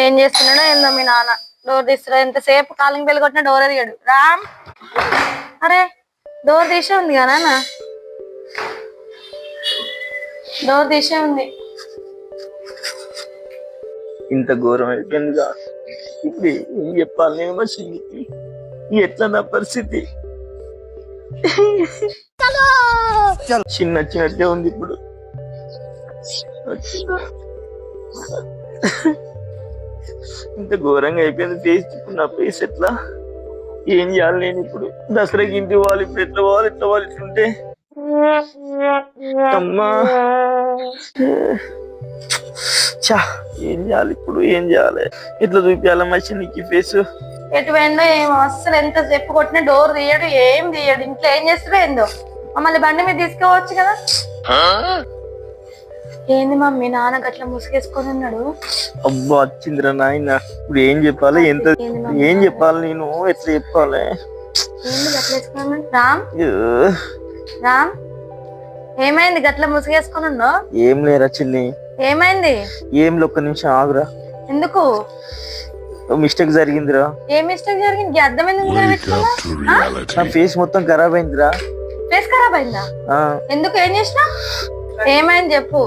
ఏం చేస్తున్నాడో ఏందో మీ నాన్న? డోర్ తీస్తున్నాడు. ఎంతసేపు కాలింగ్ బెల్ కొట్టిన డోర్ ఎదిగాడు రామ్! అరే డోర్ తీసే ఉంది కదా నాన్న? డోర్ తీసే ఉంది. ఇంత ఘోరం అయిపోయిందిగా ఇప్పుడు ఏం చెప్పాలి నేను మా ఎట్లా నా పరిస్థితి? చిన్న చిన్నట్టే ఉంది ఇప్పుడు. ఇంత ఘోరంగా అయిపోయింది ఫేస్ ఇప్పుడు నా ఫేస్ ఎట్లా? ఏం చేయాలి నేను ఇప్పుడు? దసరాకి ఇంటి పోవాలి ఇప్పుడు ఎట్లా పోవాలి ఎట్లా పోవాలి ఇట్లుంటే? అమ్మా! చా ఏం చేయాలి ఇప్పుడు? ఏం చేయాలి? ఎట్లా చూపించాలమ్మా చిన్నకి ఫేస్ ఎటు పోయిందో ఏమో. అస్సలు ఎంత చెప్పు కొట్టిన డోర్ తీయడు ఏం తీయడు. ఇంట్లో ఏం చేస్తాడో ఏందో. మమ్మల్ని బండి మీద తీసుకోవచ్చు కదా. ఏంది మమ్మీ నాన్న గట్ల ముసుగేసుకొని ఉన్నాడు? అబ్బా వచ్చిందిరా నాయన ఇప్పుడు ఏం చెప్పాలి? ఎంత? ఏం చెప్పాలి నేను? ఎట్లా చెప్పాలి? ఏంది గట్ల? రామ్? రామ్? ఏమైంది? గట్ల ముసుగేసుకొని ఉన్నావు? ఏం లేరా చిన్ని. ఏమైంది? ఏం ఒక్క నిమిషం ఆగురా. ఎందుకు? మిస్టేక్ జరిగిందిరా. ఏ మిస్టేక్ జరిగింది? ఈ అర్థం ఎందుకు పెట్టుకున్నా నా ఫేస్ మొత్తం ఖరాబ్ అయిందిరా. ఫేస్ ఖరాబ్ అయిందా? ఆ, ఎందుకు? ఏం చేసినా? ఏమైంది చెప్పు.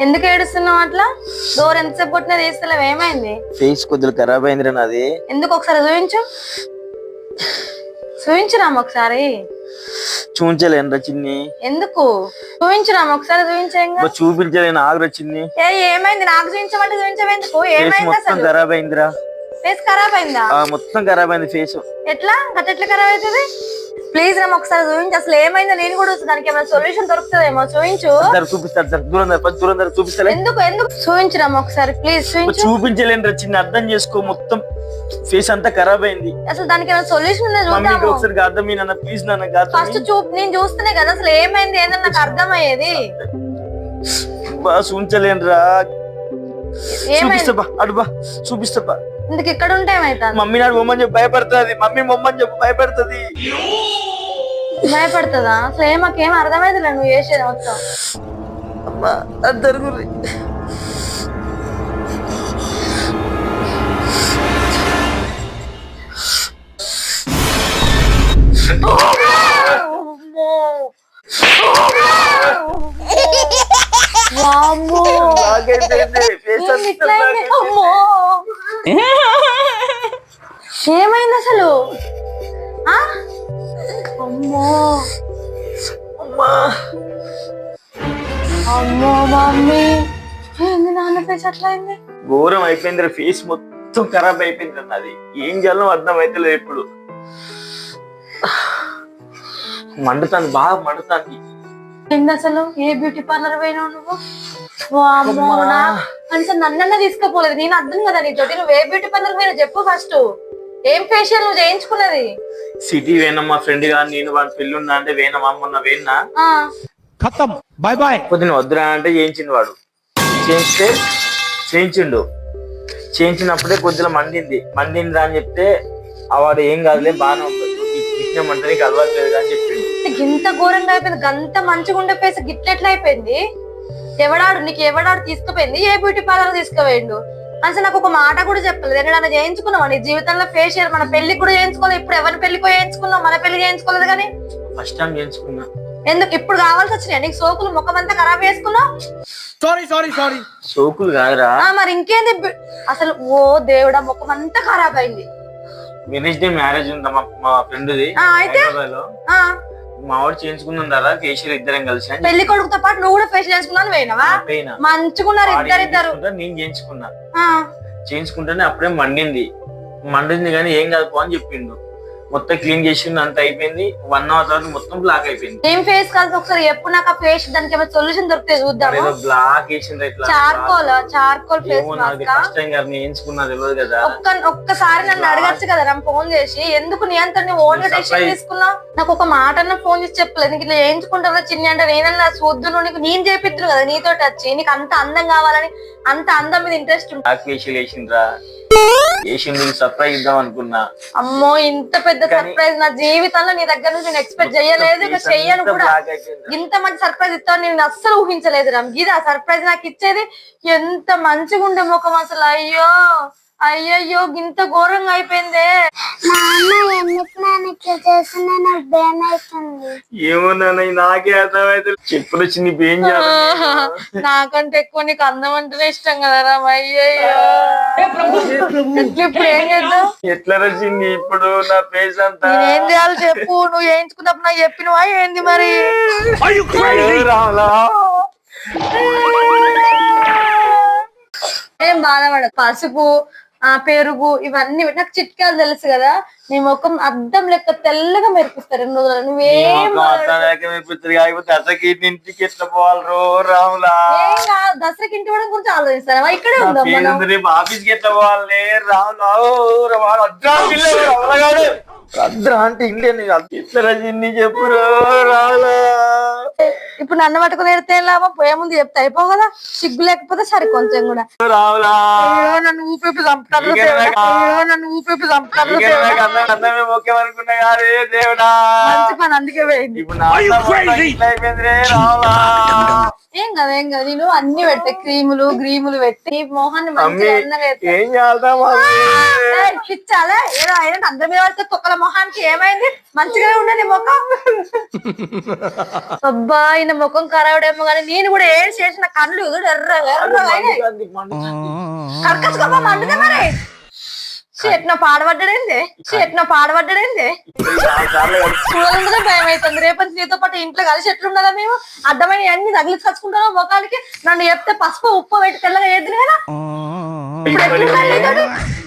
ఎందుకు ఏడుస్తున్నావు అట్లా? డోర్ ఎంతసేపు కొట్టినా తీస్తలేవు ఏమైంది? ఫేస్ కొద్దిగా ఖరాబ్ అయిందిరా నాది. ఎందుకు ఒకసారి చూపించు? చూపించురామ్ ఒకసారి చూపించలేనురా చిన్ని. ఎందుకు? చూపించురామ్? ఒకసారి చూపించేయంగా. చూపించలేను. ఆగురా చిన్ని. ఏ ఏమైంది? నాకు చూపించమంటే చూపించవెందుకు ఏమైంది మొత్తం అసలు? ఖరాబ్ అయిందిరా. ఫేస్ ఖరాబ్ అయిందా? ఆ, మొత్తం ఖరాబ్ అయింది ఫేస్ ఎట్లా? గట్ట ఎట్లా ఖరాబ్ అవుతుంది? ప్లీజ్ రామ్ ఒకసారి చూపించు. అసలు ఏమైందో నేను కూడా చూస్తాను. దానికి ఏమైనా సొల్యూషన్ దొరుకుతుందేమో? చూపించు. చూపిస్తారు దూరం జర, కొంచెం దూరం జర చూపిస్తలే. ఎందుకు? ఎందుకు? చూపించురామ్ ఒకసారి. ప్లీజ్ చూపించు. చూపించలేనురా చిన్న. అర్థం చేసుకో మొత్తం. ఫేస్ అంతా ఖరాబ్ అయింది. అసలు దానికి ఏమైనా సొల్యూషన్ ఉందో మమ్మీకి చూద్దాము. ఒకసారి గాద్దాం మీ నాన్న ప్లీజ్ నాన్న ఫస్ట్ చూ నేను చూస్తేనే కదా అసలు ఏమైంది ఏందని నాకు అర్థమయ్యేది. బా చూపించలేనురా ఏమైంది? చూపిస్తా బా అడు బా చూపిస్తా బా ఇందుకు ఇక్కడ ఉంటే ఏమైతుంది? మమ్మీ నాడు బొమ్మని చెప్పి భయపడుతుంది మమ్మీ బొమ్మని చెప్పి భయపడుతుంది. భయపడుతుందా? అసలు ఏం మాకేం అర్థమైతలే నువ్వు చేసేది మొత్తం. అమ్మా అది జరుగురి నాశనం అయిపోయింది ఫేస్ మొత్తం ఖరాబ్ అయిపోయింది అది. ఏం చేయాలో అర్థం అయితలేదు ఇప్పుడు. మండుతాను బాగా మండుతాను అసలు? ఏ బ్యూటీ పార్లర్ పోయినావు నువ్వు? వామ్మో నన్న కనీసం నేను అర్థం కదా నీతో. నువ్వు ఏ బ్యూటీ పార్లర్ పోయినా చెప్పు ఫస్ట్ ఏం ఫేషియల్ నువ్వు చేయించుకున్నది? సిటీ వేనమ్మా ఫ్రెండ్గా నేను వాడి పెళ్ళి ఉన్నా అంటే వేణం మొన్న వేణా బాయ్ బాయ్ పొద్దున వద్దురా అంటే చేయించిండు వాడు. చేయిస్తే చేయించిండు. చేయించినప్పుడే కొద్దిగా మండింది. మండిందిరా అని చెప్తే ఆ వాడు ఏం కాదులే బాగానే ఉంటుంది ఇచ్చినామంటే నీకు అలవాటు లేదు అని చెప్పిండు. ఇంత ఘోరంగా అయిపోయింది గంత మంచిగా ఉండే ఫేస్ గిట్లెట్లా అయిపోయింది? ఎవడాడు నీకు ఎవడాడు తీసుకుపోయింది? ఏ బ్యూటీ పార్లర్ తీసుకుపోయిండు? అసలు నాకు ఒక మాట కూడా చెప్పలేదు. ఎన్నడన్నా చేయించుకున్నావా? నీ జీవితంలో ఫేషియల్ మన పెళ్ళికి కూడా చేయించుకోలేదు. ఇప్పుడు ఎవరి పెళ్ళికో చేయించుకున్నావు? మన పెళ్ళి చేయించుకోలేదు కానీ? ఫస్ట్ టైం చేయించుకున్నా. ఎందుకు ఇప్పుడు కావాల్సి వచ్చినాయి? నీకు సోకులు ముఖం అంతా ఖరాబ్ చేసుకున్నావు? సారీ సారీ సారీ సోకులు కాదురా. మరి ఇంకేంది? అసలు ఓ దేవుడా ముఖం అంతా ఖరాబ్ అయింది. వెనస్డే మ్యారేజ్ ఉందా మా మా ఫ్రెండ్ది ఆ, అయితే? ఆ. మా ఆవిడ చేయించుకున్నాం ఫేషియల్ ఇద్దరం కలిసి పెళ్ళి కొడుకుతో పాటు నువ్వు కూడా ఫేషియల్ చేసుకున్నాను పోయినావా? మంచుకున్నారు ఇద్దరు ఇద్దరు నేను చేయించుకున్నా చేయించుకుంటేనే అప్పుడే మండింది. మండింది కానీ ఏం కాదు పో అని చెప్పిండు. మొత్తం క్లీన్ చేసిండు అంత అయిపోయింది. వన్ అవర్ తర్వాత మొత్తం బ్లాక్ అయిపోయింది. ఏం ఫేస్ కాదు ఒకసారి ఎప్పుడు నాకు ఆ ఫేస్ దానికి ఏమైనా సొల్యూషన్ దొరికితే చూద్దాము? ఏదో బ్లాక్ వేసింది ఇట్లా. చార్కోల్ చార్కోల్ ఫేస్ ఏమో నాకు మాస్క్ ఫస్ట్ టైం గారు నేను ఎంచుకున్నా తెలియదు కదా. ఒక్క ఒక్కసారి నన్ను అడగచ్చు కదా నా ఫోన్ చేసి. ఎందుకు నీ అంత ఓన్గా. డెసిషన్ తీసుకున్నావు? నాకు ఒక మాట అన్న ఫోన్ చేసి చెప్పలేదు. నీకు ఇట్లా చేయించుకుంటావా చిన్ని అంటే నేనన్నా చూద్దును. నీకు నేను చేపిద్దును కదా నీతో వచ్చి. నీకు అంత అందం కావాలని అంత అందం మీద ఇంట్రెస్ట్ వేసిండ్రా. చేసి నీకు సర్ప్రైజ్ ఇద్దాం అనుకున్నా. అమ్మో ఇంత పెద్ద సర్ప్రైజ్ నా జీవితంలో నీ దగ్గర నుంచి నేను ఎక్స్పెక్ట్ చేయలేదు ఇక చెయ్యను కూడా. ఇంత మంచి సర్ప్రైజ్ ఇస్తావు నేను అస్సలు ఊహించలేదు రామ్. గీదా సర్ప్రైజ్ నాకు ఇచ్చేది. ఎంత మంచిగా ఉండే ముఖం అసలు. అయ్యో అయ్యయ్యో ఇంత ఘోరంగా అయిపోయిందే? నాకంటే ఎక్కువ నీకు అందం అంటేనే ఇష్టం కదా రామ్. అయ్యయ్యో. ఇప్పుడు ఏం చేద్దాం? ఎట్లా రచింది ఇప్పుడు నా ఫేస్ అంతా నేనేం చేయాలి చెప్పు నువ్వు వేయించుకున్నప్పుడు నాకు చెప్పినవా ఏంది మరి? అయ్యో రాములా. ఏం బాధపడ పసుపు ఆ పెరుగు ఇవన్నీ నాకు చిట్కాలు తెలుసు కదా నీ ముఖం అద్దం లెక్క తెల్లగా మెరిపిస్తారు రెండు రోజులు. నీ నువ్వేం. కాకపోతే అసలుకి ఇంటికి ఎట్లా పోవాలి రో రాములా? ఏం దసరాకి ఇంటి కూడా గురించి ఆలోచిస్తారా ఇక్కడే ఉందాం మనం రేపు ఆఫీస్కి ఎట్లా పోవాలి రాములా ఓ, రా వాడు అద్రా పిల్ల అవ్వగాడు. అద్రా అంటే ఇండే నీకు అది ఎట్లా రచింది చెప్పు రో రాములా ఇప్పుడు నన్ను పట్టుకుని ఎడితే లాభం పోయే ముందు చెప్తే అయిపో కదా సిగ్గు లేకపోతే సరే కొంచెం కూడా నన్ను ఊపి చంపుతారు నన్ను ఊపి చంపుతారు మంచి పని అందుకే పోయింది ఏం కదా ఏం కదా. నేను అన్ని పెడతా. క్రీములు గ్రీములు పెట్టి మొహాన్ని మంచిగా. ఏం పిచ్చాలే. ఏదో అయినా అందరి మీద పడితే తొక్కల మొహానికి ఏమైంది? మంచిగానే ఉండే నీ ముఖం. అబ్బా ఈయన ముఖం ఖరాబడేమో కానీ నేను కూడా ఏం చేసిన కళ్ళు. కర్కచ్చుకోమా మండుదే మరి. చేట్న పాడబడ్డడేంది? చేట్న పాడబడ్డడేంది? చూడాలంటే భయం అవుతుంది రేపటి నీతో పాటు ఇంట్లో కలిసి ఎట్లుండాలా మేము? అడ్డమైన అన్ని తగిలించుకొచ్చుకుంటాను ముఖానికి నన్ను చెప్తే పసుపు ఉప్పు పెట్టి తెల్లగా ఎద్దును కదా?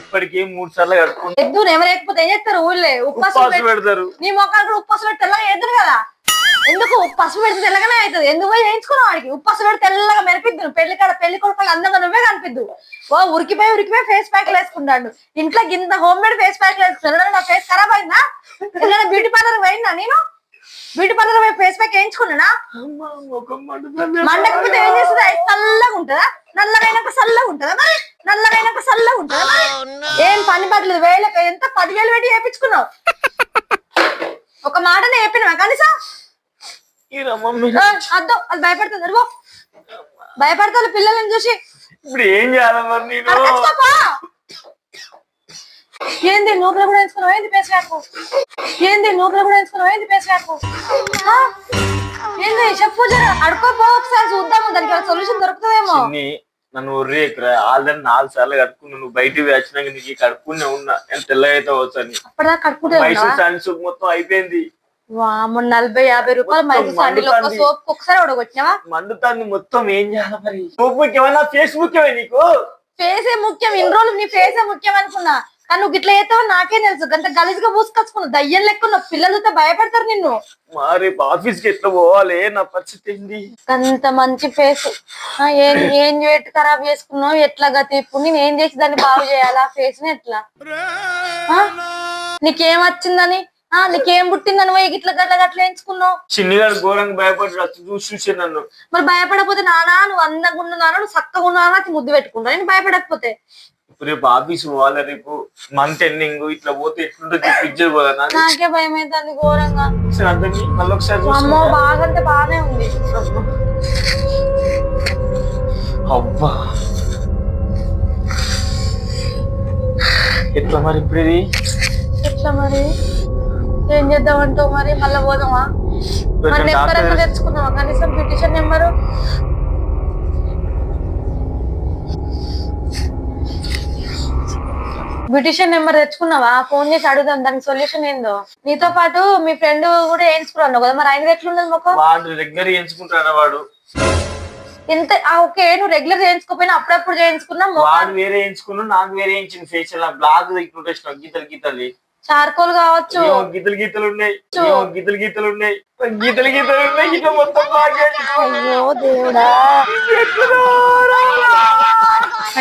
ఇప్పటికి మూడు సార్లు ఎద్దు ఎవరేకపోతే ఏం చేస్తారు ఊళ్ళే? ఉప్పాసం పెడతారు. నీ మొక్కలు కూడా ఉప్పాసం పెట్టి తెల్లగా ఎద్దును కదా? ఎందుకు పసుపు పెడితే తెల్లగానే అవుతుంది? ఎందుకు పోయి చేయించుకున్నావు వాడికి? ఉప్పాసం పెడితే తెల్లగా మెరిపిద్దు పెళ్ళి కాడ పెళ్ళి కొడుకు అందంగా నువ్వే కనిపిద్దు. ఓ ఉరికిపోయి ఉరికిపోయి ఫేస్ ప్యాక్ వేసుకుంటాడు. ఇంట్లో గింత హోమ్ మేడ్ ఫేస్ ప్యాక్ వేసుకున్నాడు నా ఫేస్ ఖరాబ్ అయిందా? ఏదైనా బ్యూటీ పార్లర్ పోయిందా నేను? బ్యూటీ పార్లర్ పోయి ఫేస్ ప్యాక్ వేయించుకున్నానా మండకపోతే ఏం చేస్తుంది? చల్లగా ఉంటుందా? నల్లగైనాక చల్లగా ఉంటుందా మరి? నల్లగైనాక చల్లగా ఉంటుందా మరి? ఏం పని పడలేదు వేలకు ఎంత పదివేలు పెట్టి వేయించుకున్నావు ఒక మాటనే చెప్పినవా కనీసం? అద్దు అది భయపడుతుంది అదిగో. భయపడతారు పిల్లల్ని చూసి. ఇప్పుడు ఏం చేయాలి నేను. ఏంది నూకలు కూడా ఎంచుకున్నావు ఏంది పేసి వ్యాపు ఏంది నూకలు కూడా ఎంచుకున్నావు ఏంది పేసి వ్యాపు ఆ? ఏంది చెప్పు జర అడుకోపో ఒకసారి చూద్దాము దానికి సొల్యూషన్ దొరుకుతుందేమో. నన్ను ఒర్రే ఇక్కడ ఆల్రెడీ నాలుగు సార్లు కట్టుకున్నా నువ్వు బయటికి వచ్చినాక నీకు కడుక్కునే ఉన్నా. నేను తెల్లగా అయితే వచ్చని మైసూర్ మొత్తం అయిపోయింది. వామ్మ నలభై యాభై రూపాయలు శాండిల్ ఒక్క మండుతుంది. సోప్ ఒకసారి ఉడగొట్టినావా? మండుతాన్ని మొత్తం ఏం చేయాలి మరి? సోప్ ముఖ్యమా ఫేస్ ముఖ్యమే నీకు? ఫేసే ముఖ్యం ఇన్ని రోజులు నీ ఫేసే ముఖ్యం అనుకున్నా. కానీ నువ్వు ఇట్లా చేస్తావో నాకే తెలుసు. గంట గలీజ్గా పూసుకొచ్చుకున్నావు దయ్యం లెక్క పిల్లలతో భయపడతారు నిన్ను. మరి ఆఫీస్కి ఎట్లా పోవాలి? నా పరిస్థితి అంత మంచి ఫేస్. ఏం ఏం వెయిట్ ఖరాబ్ చేసుకున్నావు? ఎట్లా గతి ఇప్పుడు నేను ఏం చేసి దాన్ని బాగు చేయాలా? ఫేస్ని ఎట్లా? నీకేం వచ్చిందని? నీకేం పుట్టిందని పోయి ఇట్లా గట్ల గట్ల ఎంచుకున్నావు? చిన్నగాడు ఘోరంగా భయపడి రచ్చ చూసి చూసి నన్ను మరి భయపడకపోతే నానా నువ్వు అందంగా ఉన్నాను నువ్వు చక్కగా ఉన్నాను ముద్దు పెట్టుకుంటా నేను భయపడకపోతే. ఇప్పుడు రేపు ఆఫీస్ పోవాలి రేపు మంత్ ఎండింగ్ ఇట్లా పోతే ఎట్లుంటుంది? పిక్చర్ పోదా నాకే భయం అవుతుంది ఘోరంగా. మళ్ళీ ఒకసారి అమ్మో. బాగా అంటే బాగానే ఉంది. అబ్బా. ఎట్లా మరి ఇప్పుడు ఇది? ఎట్లా మరి? ఏం చేద్దామంటావు మరి? మళ్ళా పోదామా? కొంచెం నెంబర్ ఎంత డాక్టర్ తెచ్చుకున్నావా కనీసం పిటిషన్ నెంబరు. బ్యూటిషియన్ నెంబర్ తెచ్చుకున్నావా? ఫోన్ చేసి అడుగుదాం దానికి సొల్యూషన్ ఏందో? నీతో పాటు మీ ఫ్రెండ్ కూడా వేయించుకున్నావు కదా మరి ఆయన ఎట్లుండదు మొక్క వాడు రెగ్యులర్ వాడు? ఇంత ఆ, ఓకే నువ్వు రెగ్యులర్ చేయించుకోపోయినా అప్పుడప్పుడు చేయించుకున్నా వాడు వేరే వేయించుకున్నాడు నాకు వేరే వేయించింది ఫేషియల్ బ్లాక్ ఇట్లుంటే గీతలు గీతలు. చార్కోల్ కావచ్చు. గీతలు గీతలు ఉన్నాయి. గీతలు గీతలు ఉన్నాయి. గీతలు గీతలు ఉన్నాయి. మొత్తం. అయ్యో దేవుడా.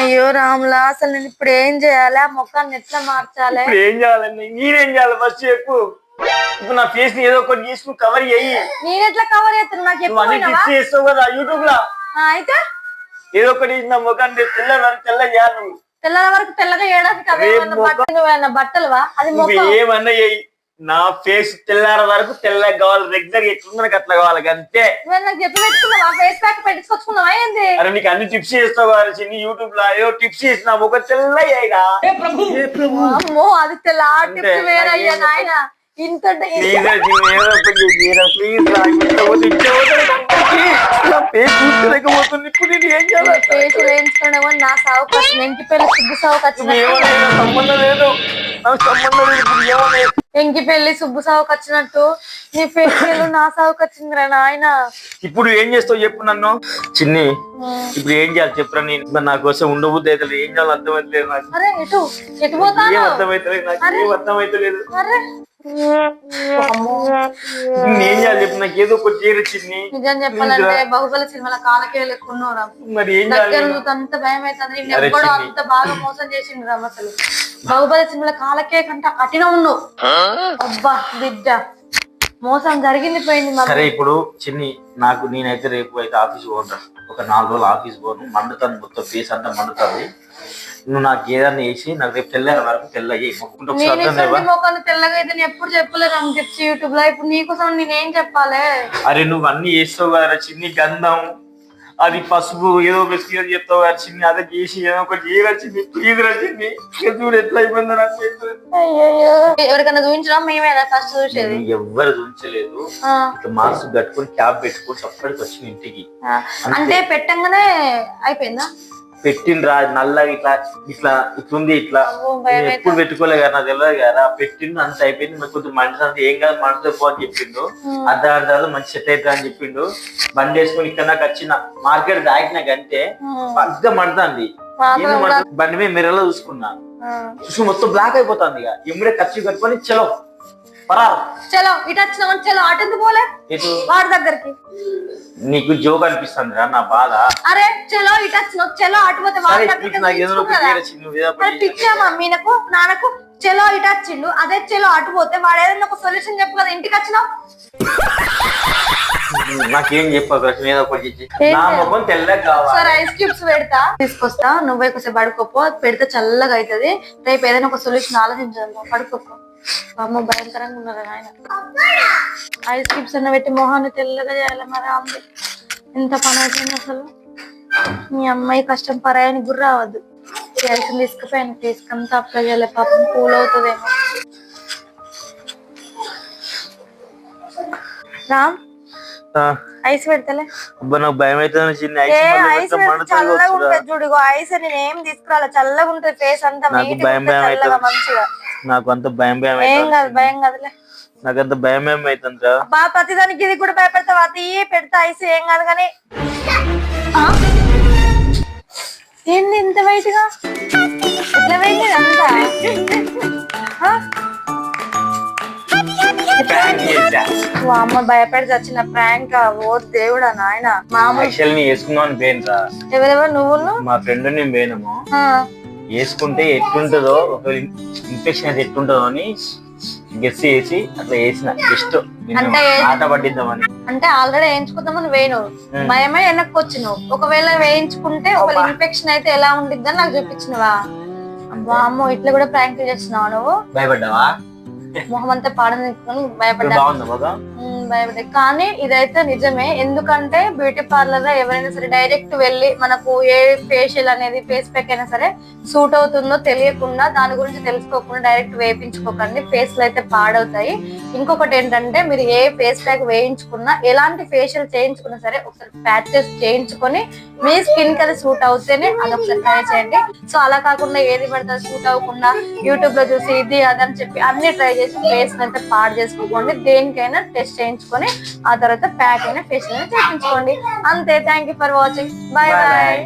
అయ్యో రాములా అసలు నేను ఇప్పుడు ఏం చేయాలి? ఆ మొక్కని ఎట్లా మార్చాలి? ఏం చేయాలండి నేనేం చేయాలి? ఫస్ట్ చెప్పు. ఇప్పుడు నా ఫేస్ని ఏదో ఒకటి నువ్వు కవర్ చెయ్యి నేను ఎట్లా కవర్ చేస్తాను? నాకు చేస్తావు కదా యూట్యూబ్లో. అయితే? ఏదో ఒకటి నా ముఖాన్ని తెల్ల తెల్ల చేయాలి నువ్వు. తెల్లల వరకు తెల్లగా చేయడానికి అవే ఏమన్నా బట్టలు ఏమన్నా బట్టలువా? అది మొక్క ఏమన్నా నా ఫేస్ తెల్లార వరకు తెల్లగా కావాలి రెగ్యులర్ ఎట్లుందో నాకు అట్లా కావాలి అంతే నాకు చెప్పి పెట్టుకున్నావా? ఫేస్ ప్యాక్ పెట్టించుకొచ్చుకున్నావా? ఏంది? అరే నీకు అన్ని టిప్స్ చేస్తావు చిన్ని యూట్యూబ్లో ఏదో టిప్స్ చేసిన ఒక తెల్లయ్యాయిగా అమ్మో అది తెల్ల ఆ అంతే, టిప్స్ వేరయ్యా నాకేం నాయన. ఇంత ప్లీజ్ ప్లీజ్ రాకపోతే ఫేస్ చూసుకోలేకపోతుంది ఇప్పుడు నేను ఏం చేయాలి? నా ఖర్చు ఎంకి పెళ్ళి సుబ్బు సాగు ఖర్చు నువ్వు ఏమన్నా సంబంధం లేదు. నాకు సంబంధం లేదు ఇప్పుడు ఏమన్నా ఎంకి పెళ్ళి సుబ్బు వచ్చినట్టు నీ ఫేస్ నా సాగు వచ్చిందిరా నాయన. ఇప్పుడు ఏం చేస్తావు చెప్పు నన్ను. చిన్ని ఇప్పుడు ఏం చేయాలి చెప్పురా నేను. నా కోసం ఉండబుద్ధి అయితే ఏం చేయాలి అర్థమైతలేదు నాకు. అరే ఎటు? ఎటు ఏం పోతాను అర్థమైతలేదు నాకు ఏం అర్థమైతలేదు. అరే. నేను చెప్పు నాకు ఏదో ఒకటి చేయరు చిన్ని. నిజం చెప్పాలంటే బాహుబలి సినిమాల కాలకే లెక్కున్నారా మరి ఏం అంత భయం అవుతుంది ఎప్పుడో. అంత బాగా మోసం చేసిండు రామ్ అసలు. బాహుబలి సినిమాల కాలకే కంట కఠిన ఉన్నావు. అబ్బా బిడ్డ. మోసం జరిగింది పోయింది సరే ఇప్పుడు చిన్ని నాకు నేనైతే రేపు అయితే ఆఫీస్ పోతా ఒక నాలుగు రోజులు ఆఫీస్ పోను. మండుతాను మొత్తం ఫేస్ అంతా మండుతుంది. నువ్వు నాకు ఏదన్నా వేసి నాకు రేపు తెల్లారి వరకు మొక్కలు తెల్లగా అయితే నేను ఎప్పుడు చెప్పలేదు అని యూట్యూబ్లో. ఇప్పుడు నీకోసం నేనేం చెప్పాలి? అరే నువ్వు అన్ని చేస్తావు కదా చిన్ని గంధం. అది పసుపు ఏదో ఒక సీరియల్ చెప్తావు కదా చిన్ని. అదే చేసి ఏదో ఒకటి చేయరా చిన్ని? ప్లీజ్ రా చిన్ని? ఇక చూడు ఎట్లా అయిపోయిందో నాకు. ఎవరికైనా చూపించడం మేమేనా ఫస్ట్ చూసేది. ఎవ్వరు చూపించలేదు. మాస్క్ కట్టుకొని క్యాబ్ పెట్టుకొని అప్పటికి వచ్చిన ఇంటికి. అంటే పెట్టంగానే అయిపోయిందా? పెట్టిండ్రా నల్లగా ఇట్లా ఇట్లా ఇట్లుంది ఇట్లా. నేను ఎప్పుడు పెట్టుకోలే కదా నాకు తెలియదు కదా. పెట్టిండు అంత అయిపోయింది. నాకు కొంచెం మంచి అంత ఏం కాదు మనతో పో అని చెప్పిండు. అర్ధ తర్వాత మంచి సెట్ అవుతా అని చెప్పిండు. బండి వేసుకొని ఇక్కడ నాకు వచ్చిన మార్కెట్ దాకినాక అంతే పెద్ద మండుతుంది? బండి మీద మిర్రలో చూసుకున్నా. ఆ. చూసి మొత్తం బ్లాక్ అయిపోతుంది ఇక. ఇమ్మడే ఖర్చు కట్టుకొని చలో. చలో ఇటు వచ్చినాం చలో అటు పోలే? వాడి దగ్గరికి. నీకు జోక్ అనిపిస్తుంది రా నా బాధ. అరే చలో ఇటు చలో అటు పోతే వాడి దగ్గరికి మమ్మీనకు నాన్నకు చలో ఇటు వచ్చిండు అదే చలో అటు పోతే వాడు ఏదైనా ఒక సొల్యూషన్ చెప్పు కదా ఇంటికి వచ్చినావు? నాకేం చెప్పకు రచన ఏదో ఒకటి చెప్పి. ఏం నా చేయాలి? ముఖం తెల్లగా కావాలి. సరే ఐస్ క్యూబ్స్ పెడతా. తీసుకొస్తా నువ్వే కొంచెం పడుకోపో పెడితే చల్లగా అవుతుంది. రేపు ఏదైనా ఒక సొల్యూషన్ ఆలోచించదు పడుకోపో. అమ్మ భయంకరంగా ఉన్నారు ఆయన. ఐస్ క్యూబ్స్ అన్న పెట్టి మొహాన్ని తెల్లగా చేయాలి మరి అమ్మ ఎంత పని అవుతుంది అసలు? మీ అమ్మాయి కష్టం పరాయని గురి రావద్దు. ఐస్ తీసుకుపోయాను తీసుకంతా అప్లై చేయాలి. పాపం కూల్ అవుతుందేమో. రామ్ ఐస్ పెడతలే. అబ్బా నాకు భయం అవుతుంది చిన్న ఐస్ చల్లగా. ఉంటది చూడు ఐస్ నేను ఏం చల్లగా ఉంటది ఫేస్ అంతా భయం భయం. మంచిగా. నాకు అంత భయం భయం ఏం కాదు భయం కాదులే. నాకు అంత భయం భయం అవుతుంది బా ప్రతిదానికి ఇది కూడా భయపెడతావు అది పెడతా ఐస్ ఏం కాదు కానీ? ఏంది ఇంత వెయిట్గా ఎట్లా వెయిట్ అంతా అమ్మ భయపడి చచ్చిన ప్రాంక్ ఓ దేవుడా నాయన. మామూలు వేసుకుందాం అని పోయినరా. ఎవరెవరు? నువ్వును? మా ఫ్రెండ్ నేను పోయినాము. వేసుకుంటే ఎట్లుంటుందో ఒకవేళ ఇన్ఫెక్షన్ అయితే ఎట్లుంటుందో అని గెస్ చేసి అట్లా వేసిన జస్ట్ ఆట పట్టిద్దామని. అంటే ఆల్రెడీ వేయించుకుందామని వేయను భయమే వెనక్కి వచ్చినావు ఒకవేళ వేయించుకుంటే ఒక ఇన్ఫెక్షన్ అయితే ఎలా ఉండిద్దని నాకు చూపించినవా? వామ్మో ఇట్లా కూడా ప్రాంక్ చేస్తున్నావు నువ్వు? భయపడ్డావా? మొహం అంతా పాడని భయపడ్డా భయపడ్డా. కానీ ఇదైతే నిజమే. ఎందుకంటే బ్యూటీ పార్లర్లో ఎవరైనా సరే డైరెక్ట్ వెళ్ళి మనకు ఏ ఫేషియల్ అనేది ఫేస్ ప్యాక్ అయినా సరే సూట్ అవుతుందో తెలియకుండా దాని గురించి తెలుసుకోకుండా డైరెక్ట్ వేయించుకోకండి ఫేస్లో అయితే పాడవుతాయి. ఇంకొకటి ఏంటంటే మీరు ఏ ఫేస్ ప్యాక్ వేయించుకున్నా ఎలాంటి ఫేషియల్ చేయించుకున్నా సరే ఒకసారి ప్యాచెస్ చేయించుకొని మీ స్కిన్కి అది సూట్ అవుతేనే అది ఒకసారి ట్రై చేయండి. సో అలా కాకుండా ఏది పడితే సూట్ అవ్వకుండా యూట్యూబ్లో చూసి ఇది అదని చెప్పి అన్ని ట్రై చేసి ఫేస్ అయితే పాడు చేసుకోకండి. దేనికైనా టెస్ట్ చేయించుకొని ఆ తర్వాత ప్యాక్ అయినా ఫేషియల్ అయినా చేయించుకోండి అంతే. Thank you for watching. Bye bye.